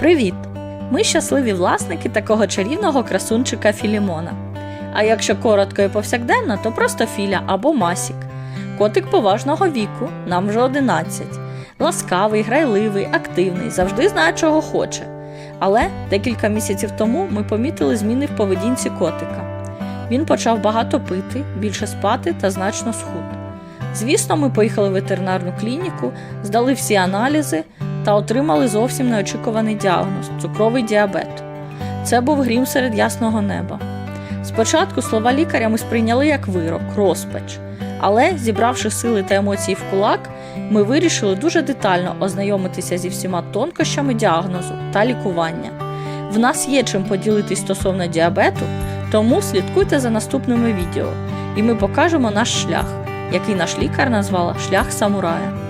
Привіт! Ми щасливі власники такого чарівного красунчика Філімона. А якщо коротко і повсякденно, то просто Філя або Масік. Котик поважного віку, нам вже 11. Ласкавий, грайливий, активний, завжди знає, чого хоче. Але декілька місяців тому ми помітили зміни в поведінці котика. Він почав багато пити, більше спати та значно схуд. Звісно, ми поїхали в ветеринарну клініку, здали всі аналізи та отримали зовсім неочікуваний діагноз цукровий діабет. Це був грім серед ясного неба. Спочатку слова лікаря ми сприйняли як вирок, розпач, але, зібравши сили та емоції в кулак, ми вирішили дуже детально ознайомитися зі всіма тонкощами діагнозу та лікування. В нас є чим поділитись стосовно діабету, тому слідкуйте за наступними відео, і ми покажемо наш шлях, який наш лікар назвала шлях самурая.